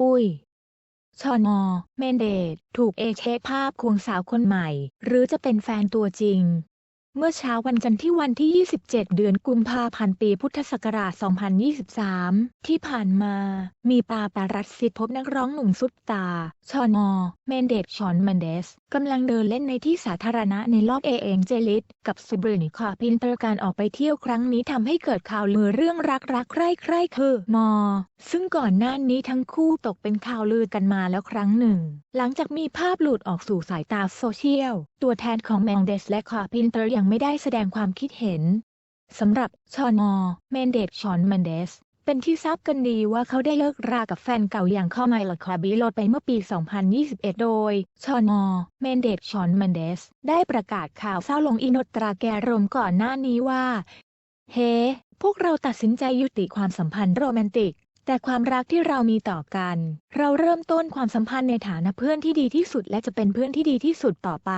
อุ้ย ชอนอ เมนเดต ถูกเอเชคภาพควงสาวคนใหม่ หรือจะเป็นแฟนตัวจริง เมื่อเช้าวันจันทร์ที่วันที่ 27 เดือนกุมภาพันธ์ปีพุทธศักราช 2023 ที่ผ่านมา มีปาปารัสซิพบนักร้องหนุ่มซุปตา ชอนอ เมนเดตชอนมันเดส กำลังเดินเล่นในที่สาธารณะในลอบเอเองเจลิสกับซบรินิคาพินเตอร์การออกไปเที่ยวครั้งนี้ทำให้เกิดข่าวลือเรื่องรักรักใคร่ใคร่คือมอ ซึ่งก่อนหน้านี้ทั้งคู่ตกเป็นข่าวลือกันมาแล้วครั้งหนึ่ง หลังจากมีภาพหลุดออกสู่สายตาโซเชียลตัวแทนของแมงเดสและคาพินเตอร์ยังไม่ได้แสดงความคิดเห็นสำหรับชอนอเมนเดตชอนมันเดส เป็นที่ทราบกันดีว่าเขาได้เลิกรากับแฟนเก่าอย่างข้อไมลคาบิโลไปเมื่อปี 2021 โดยชอนอเมนเดตชอนมันเดส ได้ประกาศข่าวเศร้าลงอินสตราแกรมก่อนหน้านี้ว่า เฮ้พวกเราตัดสินใจยุติความสัมพันธ์โรแมนติก แต่ความรักที่เรามีต่อกัน เราเริ่มต้นความสัมพันธ์ในฐานะเพื่อนที่ดีที่สุดและจะเป็นเพื่อนที่ดีที่สุดต่อไป